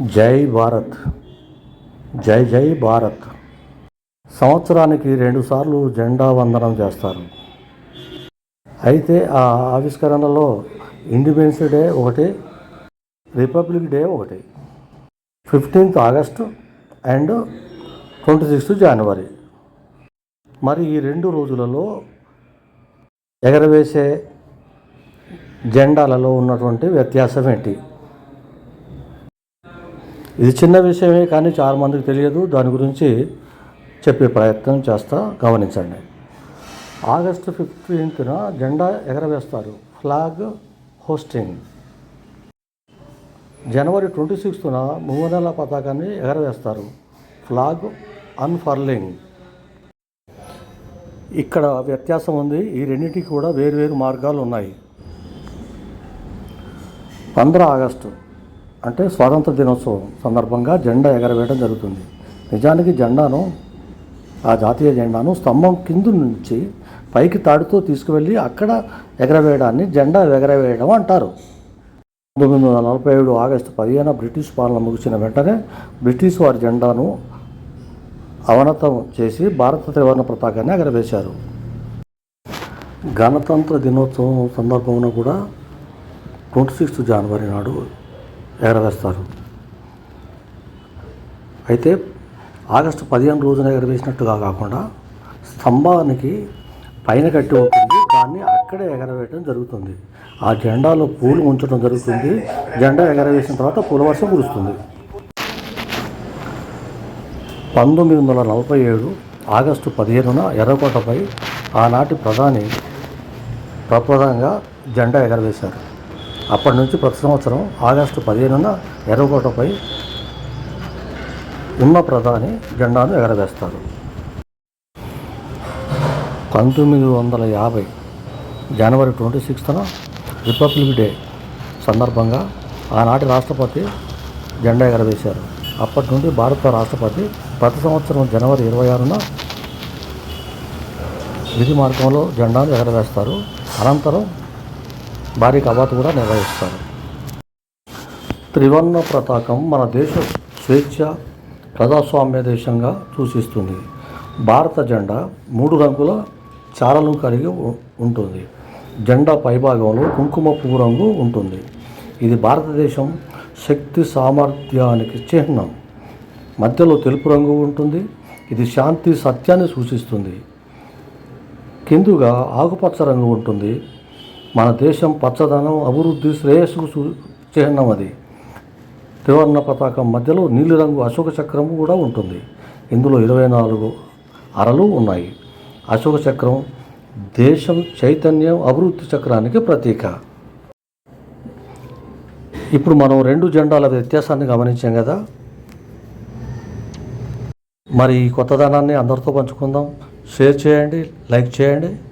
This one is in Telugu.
జై భారత్. జై జై భారత్. సంవత్సరానికి రెండుసార్లు జెండా వందనం చేస్తారు. అయితే ఆ ఆవిష్కరణలో ఇండిపెండెన్స్ డే ఒకటి రిపబ్లిక్ డే ఒకటి fifteenth August and twenty sixth January. మరి ఈ రెండు రోజులలో ఎగరవేసే జెండాలలో ఉన్నటువంటి వ్యత్యాసం ఏంటి ఇది చిన్న విషయమే కానీ చాలా మందికి తెలియదు. దాని గురించి చెప్పే ప్రయత్నం చేస్తా గమనించండి. ఆగస్టు ఫిఫ్టీన్త్న జెండా ఎగరవేస్తారు. Flag hosting. జనవరి ట్వంటీ సిక్స్త్న మూవనెల పతాకాన్ని ఎగరవేస్తారు. Flag unfurling. ఇక్కడ వ్యత్యాసం ఉంది. ఈ రెండింటికి కూడా వేరు వేరు మార్గాలు ఉన్నాయి. పంద్ర ఆగస్టు అంటే స్వాతంత్ర దినోత్సవం సందర్భంగా జెండా ఎగరవేయడం జరుగుతుంది. నిజానికి జెండాను ఆ జాతీయ జెండాను స్తంభం కింద నుంచి పైకి తాడుతూ తీసుకువెళ్ళి అక్కడ ఎగరవేయడాన్ని జెండా ఎగరవేయడం అంటారు. పంతొమ్మిది వందల నలభై ఏడు ఆగస్టు పదిహేన బ్రిటిష్ పాలన ముగిసిన వెంటనే బ్రిటిష్ వారి జెండాను అవనతం చేసి భారత త్రివర్ణ పతాకాన్ని ఎగరవేశారు. గణతంత్ర దినోత్సవం సందర్భంలో కూడా ట్వంటీ సిక్స్త్ జనవరి నాడు ఎగరవేస్తారు అయితే ఆగస్టు పదిహేను రోజున ఎగరవేసినట్టుగా కాకుండా స్తంభానికి పైన కట్టి ఉంటుంది. దాన్ని అక్కడే ఎగరవేయడం జరుగుతుంది. ఆ జెండాలో పూలు ఉంచడం జరుగుతుంది. జెండా ఎగరవేసిన తర్వాత పూల వర్షం కురుస్తుంది. పంతొమ్మిది వందల నలభై ఏడు ఆగస్టు పదిహేనున ఎర్రకోటపై ఆనాటి ప్రధాని ప్రప్రదంగా జెండా ఎగరవేశారు. అప్పటి నుంచి ప్రతి సంవత్సరం ఆగస్టు పదిహేనున ఎర్రకోటపై ఉన్న ప్రధాని జెండాను ఎగరవేస్తారు. పంతొమ్మిది వందల యాభై జనవరి ట్వంటీ సిక్స్త్న రిపబ్లిక్ డే సందర్భంగా ఆనాటి రాష్ట్రపతి జెండా ఎగరవేశారు. అప్పటి నుండి భారత రాష్ట్రపతి ప్రతి సంవత్సరం జనవరి ఇరవై ఆరున విధి మార్గంలో జెండాను ఎగరవేస్తారు. అనంతరం భారీ కవాతు కూడా నిర్వహిస్తారు. త్రివర్ణ ప్రతాకం మన దేశ స్వేచ్ఛ ప్రజాస్వామ్య దేశంగా సూచిస్తుంది. భారత జెండా మూడు రంగుల చారలు కలిగి ఉ- ఉంటుంది. జెండా పైభాగంలో కుంకుమ పువ్వు రంగు ఉంటుంది. ఇది భారతదేశం శక్తి సామర్థ్యానికి చిహ్నం. మధ్యలో తెలుపు రంగు ఉంటుంది. ఇది శాంతి సత్యాన్ని సూచిస్తుంది. కిందుగా ఆకుపచ్చ రంగు ఉంటుంది. మన దేశం పచ్చదనం అభివృద్ధి శ్రేయస్సుకు చిహ్నం అది. త్రివర్ణ పతాకం మధ్యలో నీలిరంగు అశోక చక్రం కూడా ఉంటుంది. ఇందులో ఇరవై నాలుగు అరలు ఉన్నాయి. అశోక చక్రం దేశం చైతన్యం అభివృద్ధి చక్రానికి ప్రతీక. ఇప్పుడు మనం రెండు జెండాల వ్యత్యాసాన్ని గమనించాం కదా. మరి ఈ కొత్తదనాన్ని అందరితో పంచుకుందాం. షేర్ చేయండి లైక్ చేయండి.